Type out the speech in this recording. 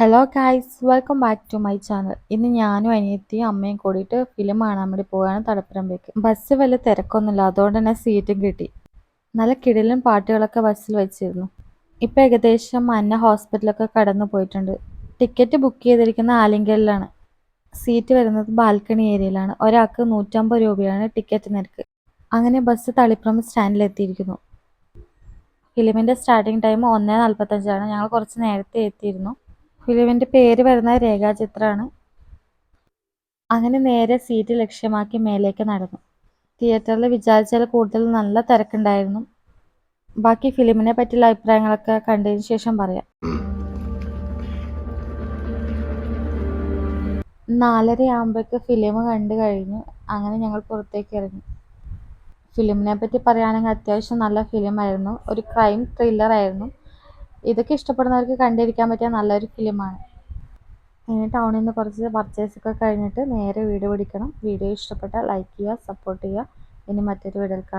Hello guys welcome back to my channel ഇന്ന് ഞാനും അനിയത്തിയും അമ്മയും കൂടിയിട്ട് ഫിലിം കാണാൻ വേണ്ടി പോവുകയാണ് തടപ്പുരമ്പേക്ക് ബസ് വലിയ തിരക്കൊന്നുമില്ല. അതുകൊണ്ട് തന്നെ സീറ്റും കിട്ടി. നല്ല കിടിലും പാട്ടുകളൊക്കെ ബസ്സിൽ വെച്ചിരുന്നു. ഇപ്പം ഏകദേശം അന്ന ഹോസ്പിറ്റലൊക്കെ കടന്നു പോയിട്ടുണ്ട്. ടിക്കറ്റ് ബുക്ക് ചെയ്തിരിക്കുന്ന ആലിങ്കലിലാണ്. സീറ്റ് വരുന്നത് ബാൽക്കണി ഏരിയയിലാണ് ഒരാൾക്ക് നൂറ്റമ്പത് രൂപയാണ് ടിക്കറ്റ് നിരക്ക്. അങ്ങനെ ബസ് തളിപ്പുറം സ്റ്റാൻഡിലെത്തിയിരിക്കുന്നു ഫിലിമിന്റെ സ്റ്റാർട്ടിംഗ് ടൈം ഒന്നേ നാൽപ്പത്തഞ്ചാണ് ഞങ്ങൾ കുറച്ച് നേരത്തെ എത്തിയിരുന്നു. ഫിലിമിന്റെ പേര് വരുന്ന രേഖാചിത്രമാണ്. അങ്ങനെ നേരെ സീറ്റ് ലക്ഷ്യമാക്കി മേലേക്ക് നടന്നു. തിയേറ്ററിൽ വിചാരിച്ചാൽ കൂടുതൽ നല്ല തിരക്കുണ്ടായിരുന്നു. ബാക്കി ഫിലിമിനെ പറ്റിയുള്ള അഭിപ്രായങ്ങളൊക്കെ കണ്ടതിന് ശേഷം പറയാം. നാലര ആകുമ്പോഴേക്ക് ഫിലിം കണ്ടു കഴിഞ്ഞു. അങ്ങനെ ഞങ്ങൾ പുറത്തേക്ക് ഇറങ്ങി. ഫിലിമിനെ പറ്റി പറയുകയാണെങ്കിൽ അത്യാവശ്യം നല്ല ഫിലിമായിരുന്നു. ഒരു ക്രൈം ത്രില്ലർ ആയിരുന്നു. ഇതൊക്കെ ഇഷ്ടപ്പെടുന്നവർക്ക് കണ്ടിരിക്കാൻ പറ്റിയ നല്ലൊരു ഫിലിമാണ്. ഇനി ടൗണിൽ നിന്ന് കുറച്ച് പർച്ചേസ് ഒക്കെ കഴിഞ്ഞിട്ട് നേരെ വീട് പിടിക്കണം. വീഡിയോ ഇഷ്ടപ്പെട്ടാൽ ലൈക്ക് ചെയ്യുക സപ്പോർട്ട് ചെയ്യുക. ഇനി മറ്റൊരു വീഡിയോയിൽ കാണാം.